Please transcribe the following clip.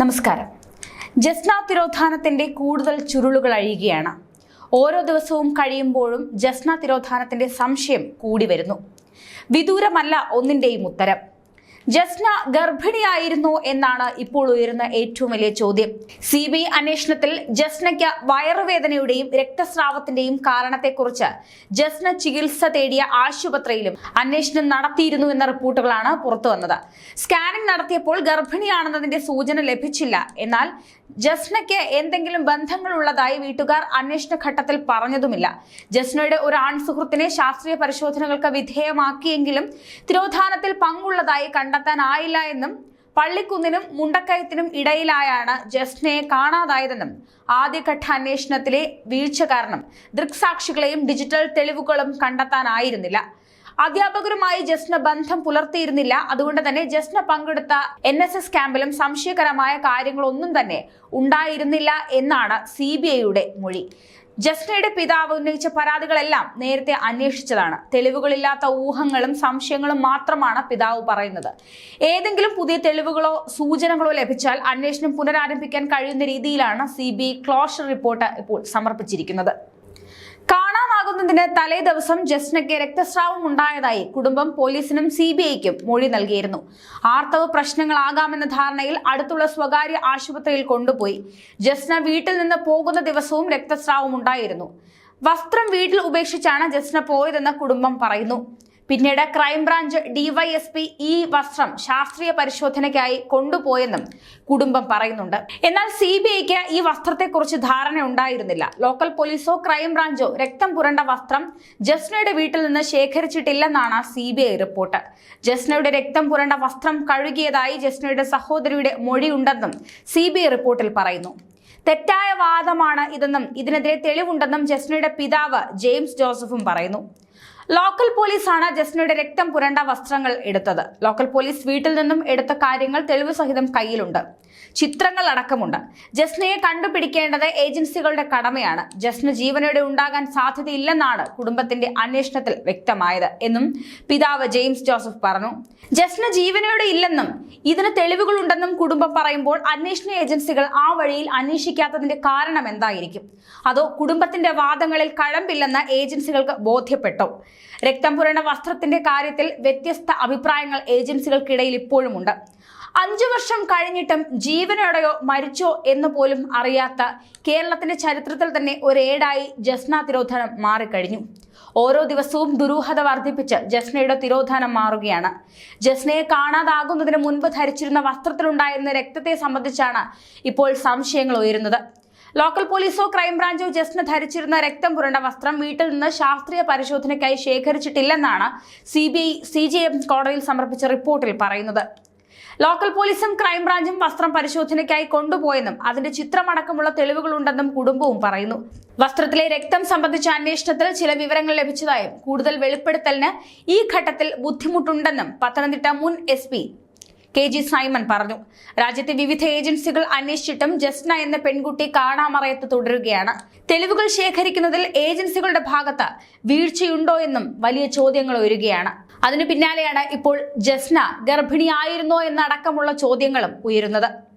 നമസ്കാരം. ജസ്ന തിരോധാനത്തിന്റെ കൂടുതൽ ചുരുളുകൾ അഴിയുകയാണ്. ഓരോ ദിവസവും കഴിയുമ്പോഴും ജസ്ന തിരോധാനത്തിന്റെ സംശയം കൂടി വരുന്നു. വിദൂരമല്ല ഒന്നിന്റെയും ഉത്തരം. ജസ്ന ഗർഭിണിയായിരുന്നോ എന്നാണ് ഇപ്പോൾ ഉയരുന്ന ഏറ്റവും വലിയ ചോദ്യം. സി ബി അന്വേഷണത്തിൽ ജസ്നയ്ക്ക് വയറുവേദനയുടെയും രക്തസ്രാവത്തിന്റെയും കാരണത്തെക്കുറിച്ച് ജസ്ന ചികിത്സ തേടിയ ആശുപത്രിയിലും അന്വേഷണം നടത്തിയിരുന്നു എന്ന റിപ്പോർട്ടുകളാണ് പുറത്തുവന്നത് സ്കാനിംഗ് നടത്തിയപ്പോൾ ഗർഭിണിയാണെന്നതിന്റെ സൂചന ലഭിച്ചില്ല. എന്നാൽ ജസ്നയ്ക്ക് എന്തെങ്കിലും ബന്ധങ്ങളുള്ളതായി വീട്ടുകാർ അന്വേഷണ ഘട്ടത്തിൽ പറഞ്ഞതുമില്ല. ജസ്നയുടെ ഒരു ആൺ സുഹൃത്തിനെ ശാസ്ത്രീയ പരിശോധനകൾക്ക് വിധേയമാക്കിയെങ്കിലും തിരോധാനത്തിൽ പങ്കുള്ളതായി കണ്ടെത്താനായില്ല എന്നും പള്ളിക്കുന്നിനും മുണ്ടക്കയത്തിനും ഇടയിലായാണ് ജസ്റ്റിനെ കാണാതായതെന്നും ആദ്യഘട്ട അന്വേഷണത്തിലെ വീഴ്ച കാരണം ദൃക്സാക്ഷികളെയും ഡിജിറ്റൽ തെളിവുകളും കണ്ടെത്താനായിരുന്നില്ല. അധ്യാപകരുമായി ജസ്ന ബന്ധം പുലർത്തിയിരുന്നില്ല. അതുകൊണ്ട് തന്നെ ജസ്ന പങ്കെടുത്ത എൻ എസ് എസ് ക്യാമ്പിലും സംശയകരമായ കാര്യങ്ങളൊന്നും തന്നെ ഉണ്ടായിരുന്നില്ല എന്നാണ് സി ബി ഐയുടെ മൊഴി. ജസ്നയുടെ പിതാവ് ഉന്നയിച്ച പരാതികളെല്ലാം നേരത്തെ അന്വേഷിച്ചതാണ്. തെളിവുകളില്ലാത്ത ഊഹങ്ങളും സംശയങ്ങളും മാത്രമാണ് പിതാവ് പറയുന്നത്. ഏതെങ്കിലും പുതിയ തെളിവുകളോ സൂചനകളോ ലഭിച്ചാൽ അന്വേഷണം പുനരാരംഭിക്കാൻ കഴിയുന്ന രീതിയിലാണ് സി ക്ലോഷർ റിപ്പോർട്ട് ഇപ്പോൾ സമർപ്പിച്ചിരിക്കുന്നത്. കാണാനാകുന്നതിന് തലേ ദിവസം ജസ്നയ്ക്ക് രക്തസ്രാവം ഉണ്ടായതായി കുടുംബം പോലീസിനും സി ബി ഐക്കും മൊഴി നൽകിയിരുന്നു. ആർത്തവ പ്രശ്നങ്ങളാകാമെന്ന ധാരണയിൽ അടുത്തുള്ള സ്വകാര്യ ആശുപത്രിയിൽ കൊണ്ടുപോയി. ജസ്ന വീട്ടിൽ നിന്ന് പോകുന്ന ദിവസവും രക്തസ്രാവം ഉണ്ടായിരുന്നു. വസ്ത്രം വീട്ടിൽ ഉപേക്ഷിച്ചാണ് ജസ്ന പോയതെന്ന് കുടുംബം പറയുന്നു. പിന്നീട് ക്രൈംബ്രാഞ്ച് ഡിവൈഎസ്പി ഈ വസ്ത്രം ശാസ്ത്രീയ പരിശോധനയ്ക്കായി കൊണ്ടുപോയെന്നും കുടുംബം പറയുന്നുണ്ട്. എന്നാൽ സി ഈ വസ്ത്രത്തെക്കുറിച്ച് ധാരണ ഉണ്ടായിരുന്നില്ല. ലോക്കൽ പോലീസോ ക്രൈംബ്രാഞ്ചോ രക്തം പുരണ്ട വസ്ത്രം ജസ്നയുടെ വീട്ടിൽ നിന്ന് ശേഖരിച്ചിട്ടില്ലെന്നാണ് സി റിപ്പോർട്ട്. ജസ്നയുടെ രക്തം പുരണ്ട വസ്ത്രം കഴുകിയതായി ജസ്നയുടെ സഹോദരിയുടെ മൊഴിയുണ്ടെന്നും സി റിപ്പോർട്ടിൽ പറയുന്നു. തെറ്റായ വാദമാണ് ഇതെന്നും ഇതിനെതിരെ തെളിവുണ്ടെന്നും ജസ്നയുടെ പിതാവ് ജെയിംസ് ജോസഫും പറയുന്നു. ലോക്കൽ പോലീസാണ് ജസ്നയുടെ രക്തം പുരണ്ട വസ്ത്രങ്ങൾ എടുത്തത്. ലോക്കൽ പോലീസ് വീട്ടിൽ നിന്നും എടുത്ത കാര്യങ്ങൾ തെളിവ് സഹിതം കയ്യിലുണ്ട്. ചിത്രങ്ങൾ അടക്കമുണ്ട്. ജസ്നയെ കണ്ടുപിടിക്കേണ്ടത് ഏജൻസികളുടെ കടമയാണ്. ജസ്ന ജീവനോടെ ഉണ്ടാകാൻ സാധ്യതയില്ലെന്നാണ് കുടുംബത്തിന്റെ അന്വേഷണത്തിൽ വ്യക്തമായത് എന്നും പിതാവ് ജെയിംസ് ജോസഫ് പറഞ്ഞു. ജസ്ന ജീവനോടെ ഇല്ലെന്നും ഇതിന് തെളിവുകളുണ്ടെന്നും കുടുംബം പറയുമ്പോൾ അന്വേഷണ ഏജൻസികൾ ആ വഴിയിൽ അന്വേഷിക്കാത്തതിന്റെ കാരണം എന്തായിരിക്കും? അതോ കുടുംബത്തിന്റെ വാദങ്ങളിൽ കഴമ്പില്ലെന്ന് ഏജൻസികൾക്ക് ബോധ്യപ്പെട്ടോ? രക്തം പുരണ്ട വസ്ത്രത്തിന്റെ കാര്യത്തിൽ വ്യത്യസ്ത അഭിപ്രായങ്ങൾ ഏജൻസികൾക്കിടയിൽ ഇപ്പോഴുമുണ്ട്. അഞ്ചു വർഷം കഴിഞ്ഞിട്ടും ജീവനോടെയോ മരിച്ചോ എന്ന് പോലും അറിയാത്ത കേരളത്തിന്റെ ചരിത്രത്തിൽ തന്നെ ഒരേടായി ജസ്ന തിരോധനം മാറിക്കഴിഞ്ഞു. ഓരോ ദിവസവും ദുരൂഹത വർദ്ധിപ്പിച്ച് ജസ്നയുടെ തിരോധാനം മാറുകയാണ്. ജസ്നയെ കാണാതാകുന്നതിന് മുൻപ് ധരിച്ചിരുന്ന വസ്ത്രത്തിലുണ്ടായിരുന്ന രക്തത്തെ സംബന്ധിച്ചാണ് ഇപ്പോൾ സംശയങ്ങൾ ഉയരുന്നത്. ലോക്കൽ പോലീസോ ക്രൈംബ്രാഞ്ചോ ജസ്റ്റിന് ധരിച്ചിരുന്ന രക്തം പുരണ്ട വസ്ത്രം വീട്ടിൽ നിന്ന് ശാസ്ത്രീയ പരിശോധനയ്ക്കായി ശേഖരിച്ചിട്ടില്ലെന്നാണ് C B I C J M കോടതിയിൽ സമർപ്പിച്ച റിപ്പോർട്ടിൽ പറയുന്നത്. ലോക്കൽ പോലീസും ക്രൈംബ്രാഞ്ചും വസ്ത്രം പരിശോധനയ്ക്കായി കൊണ്ടുപോയെന്നും അതിന്റെ ചിത്രമടക്കമുള്ള തെളിവുകളുണ്ടെന്നും കുടുംബവും പറയുന്നു. വസ്ത്രത്തിലെ രക്തം സംബന്ധിച്ച അന്വേഷണത്തിൽ ചില വിവരങ്ങൾ ലഭിച്ചതായും കൂടുതൽ വെളിപ്പെടുത്തലിന് ഈ ഘട്ടത്തിൽ ബുദ്ധിമുട്ടുണ്ടെന്നും പത്തനംതിട്ട മുൻ എസ് കെ ജി സൈമൺ പറഞ്ഞു. രാജ്യത്തെ വിവിധ ഏജൻസികൾ അന്വേഷിച്ചിട്ടും ജസ്ന എന്ന പെൺകുട്ടി കാണാമറയത്ത് തുടരുകയാണ്. തെളിവുകൾ ശേഖരിക്കുന്നതിൽ ഏജൻസികളുടെ ഭാഗത്ത് വീഴ്ചയുണ്ടോ എന്നും വലിയ ചോദ്യങ്ങൾ ഉയരുകയാണ്. അതിനു പിന്നാലെയാണ് ഇപ്പോൾ ജസ്ന ഗർഭിണിയായിരുന്നോ എന്നടക്കമുള്ള ചോദ്യങ്ങളും ഉയരുന്നത്.